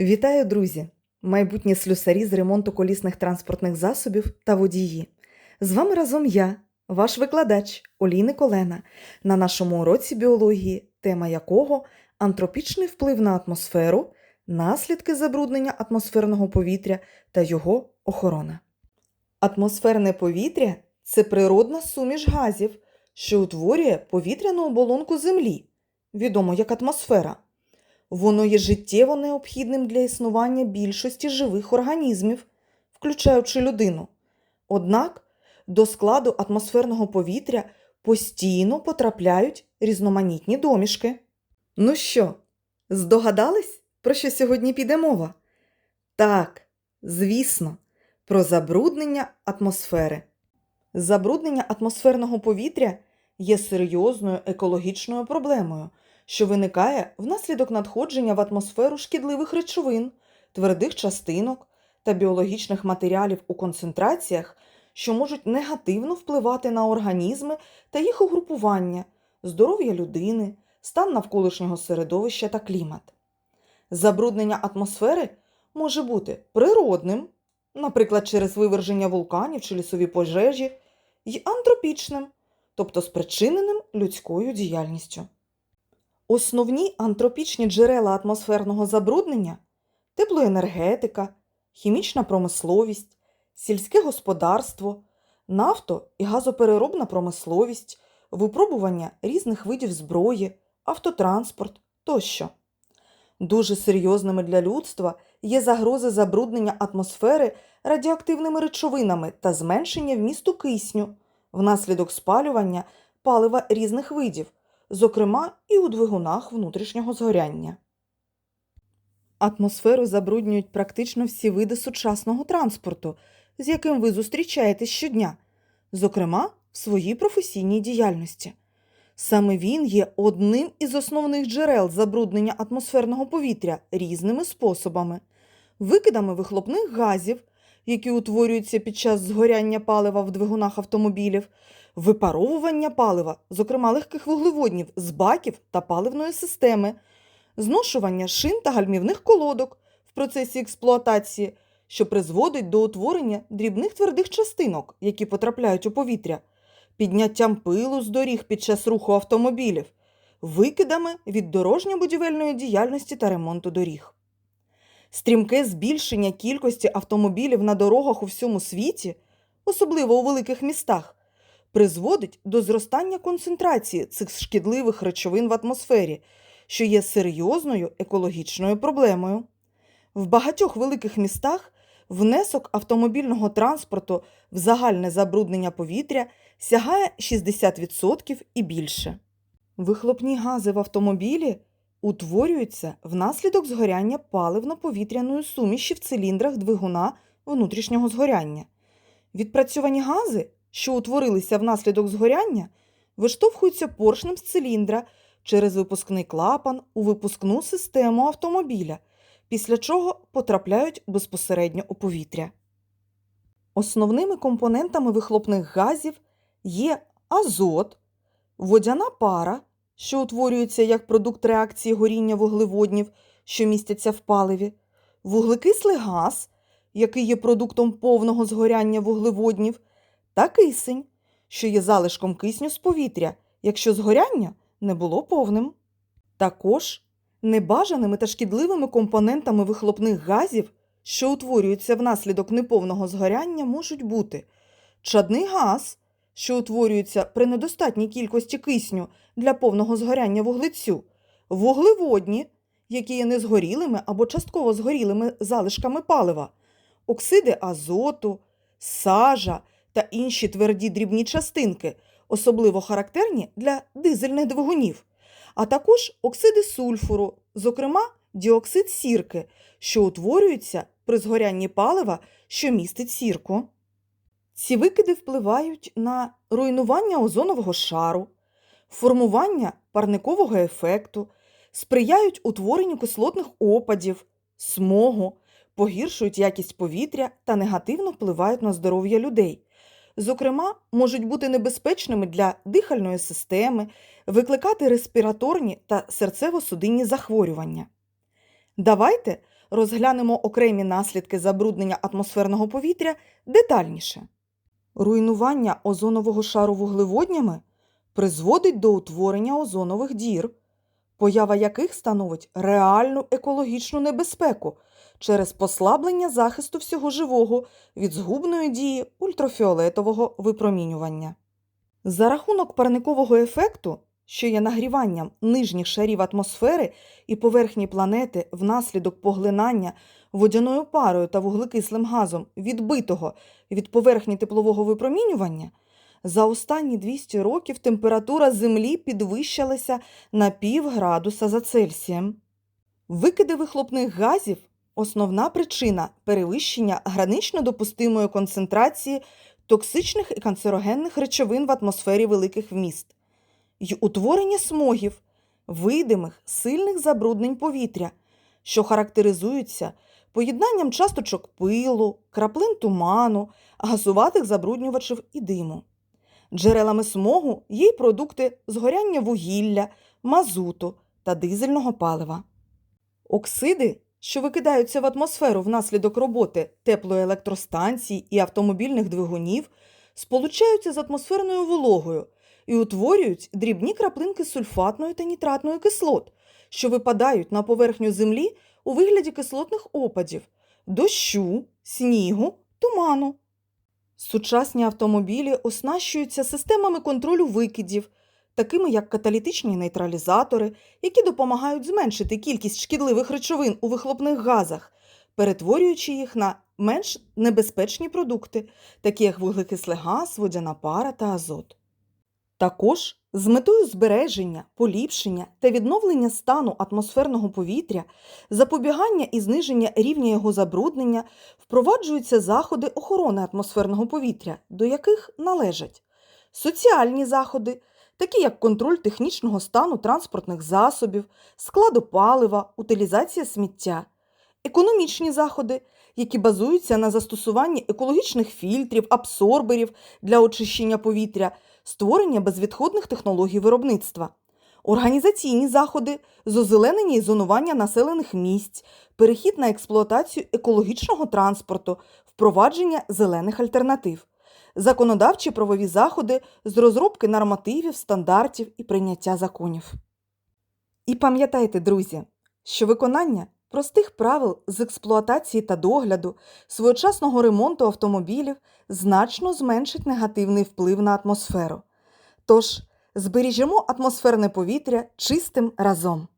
Вітаю, друзі! Майбутні слюсарі з ремонту колісних транспортних засобів та водії. З вами разом я, ваш викладач Олійник Колена, на нашому уроці біології, тема якого антропічний вплив на атмосферу, наслідки забруднення атмосферного повітря та його охорона. Атмосферне повітря це природна суміш газів, що утворює повітряну оболонку Землі, відомо як атмосфера. Воно є життєво необхідним для існування більшості живих організмів, включаючи людину. Однак до складу атмосферного повітря постійно потрапляють різноманітні домішки. Ну що, здогадались, про що сьогодні піде мова? Так, звісно, про забруднення атмосфери. Забруднення атмосферного повітря є серйозною екологічною проблемою що виникає внаслідок надходження в атмосферу шкідливих речовин, твердих частинок та біологічних матеріалів у концентраціях, що можуть негативно впливати на організми та їх угрупування, здоров'я людини, стан навколишнього середовища та клімат. Забруднення атмосфери може бути природним, наприклад, через виверження вулканів чи лісові пожежі, й антропічним, тобто спричиненим людською діяльністю. Основні антропічні джерела атмосферного забруднення теплоенергетика, хімічна промисловість, сільське господарство, нафто- і газопереробна промисловість, випробування різних видів зброї, автотранспорт тощо. Дуже серйозними для людства є загрози забруднення атмосфери радіоактивними речовинами та зменшення вмісту кисню внаслідок спалювання палива різних видів зокрема і у двигунах внутрішнього згоряння. Атмосферу забруднюють практично всі види сучасного транспорту, з яким ви зустрічаєтесь щодня, зокрема в своїй професійній діяльності. Саме він є одним із основних джерел забруднення атмосферного повітря різними способами, викидами вихлопних газів, які утворюються під час згоряння палива в двигунах автомобілів, випаровування палива, зокрема легких вуглеводнів, з баків та паливної системи, зношування шин та гальмівних колодок в процесі експлуатації, що призводить до утворення дрібних твердих частинок, які потрапляють у повітря, підняттям пилу з доріг під час руху автомобілів, викидами від дорожньо-будівельної діяльності та ремонту доріг. Стрімке збільшення кількості автомобілів на дорогах у всьому світі, особливо у великих містах, призводить до зростання концентрації цих шкідливих речовин в атмосфері, що є серйозною екологічною проблемою. В багатьох великих містах внесок автомобільного транспорту в загальне забруднення повітря сягає 60% і більше. Вихлопні гази в автомобілі утворюються внаслідок згоряння паливно-повітряної суміші в циліндрах двигуна внутрішнього згоряння. Відпрацьовані гази що утворилися внаслідок згоряння, виштовхуються поршнем з циліндра через випускний клапан у випускну систему автомобіля, після чого потрапляють безпосередньо у повітря. Основними компонентами вихлопних газів є азот, водяна пара, що утворюється як продукт реакції горіння вуглеводнів, що містяться в паливі, вуглекислий газ, який є продуктом повного згоряння вуглеводнів, та кисень, що є залишком кисню з повітря, якщо згоряння не було повним. Також небажаними та шкідливими компонентами вихлопних газів, що утворюються внаслідок неповного згоряння, можуть бути чадний газ, що утворюється при недостатній кількості кисню для повного згоряння вуглецю, вуглеводні, які є незгорілими або частково згорілими залишками палива, оксиди азоту, сажа та інші тверді дрібні частинки, особливо характерні для дизельних двигунів, а також оксиди сульфуру, зокрема діоксид сірки, що утворюються при згорянні палива, що містить сірку. Ці викиди впливають на руйнування озонового шару, формування парникового ефекту, сприяють утворенню кислотних опадів, смогу, погіршують якість повітря та негативно впливають на здоров'я людей, зокрема, можуть бути небезпечними для дихальної системи, викликати респіраторні та серцево-судинні захворювання. Давайте розглянемо окремі наслідки забруднення атмосферного повітря детальніше. Руйнування озонового шару вуглеводнями призводить до утворення озонових дір, поява яких становить реальну екологічну небезпеку через послаблення захисту всього живого від згубної дії ультрафіолетового випромінювання. За рахунок парникового ефекту, що є нагріванням нижніх шарів атмосфери і поверхні планети внаслідок поглинання водяною парою та вуглекислим газом відбитого від поверхні теплового випромінювання, за останні 200 років температура Землі підвищилася на пів градуса за Цельсієм. Викиди вихлопних газів основна причина перевищення гранично допустимої концентрації токсичних і канцерогенних речовин в атмосфері великих міст й утворення смогів, видимих сильних забруднень повітря, що характеризуються поєднанням часточок пилу, краплин туману, газуватих забруднювачів і диму. Джерелами смогу є й продукти згоряння вугілля, мазуту та дизельного палива. Оксиди, що викидаються в атмосферу внаслідок роботи теплоелектростанцій і автомобільних двигунів, сполучаються з атмосферною вологою і утворюють дрібні краплинки сульфатної та нітратної кислот, що випадають на поверхню землі у вигляді кислотних опадів, дощу, снігу, туману. Сучасні автомобілі оснащуються системами контролю викидів, такими як каталітичні нейтралізатори, які допомагають зменшити кількість шкідливих речовин у вихлопних газах, перетворюючи їх на менш небезпечні продукти, такі як вуглекислий газ, водяна пара та азот. Також з метою збереження, поліпшення та відновлення стану атмосферного повітря, запобігання і зниження рівня його забруднення впроваджуються заходи охорони атмосферного повітря, до яких належать соціальні заходи, такі як контроль технічного стану транспортних засобів, складу палива, утилізація сміття, економічні заходи, які базуються на застосуванні екологічних фільтрів, абсорберів для очищення повітря, створення безвідходних технологій виробництва, організаційні заходи з озеленення і зонування населених місць, перехід на експлуатацію екологічного транспорту, впровадження зелених альтернатив, законодавчі правові заходи з розробки нормативів, стандартів і прийняття законів. І пам'ятайте, друзі, що виконання простих правил з експлуатації та догляду, своєчасного ремонту автомобілів значно зменшить негативний вплив на атмосферу. Тож збережемо атмосферне повітря чистим разом.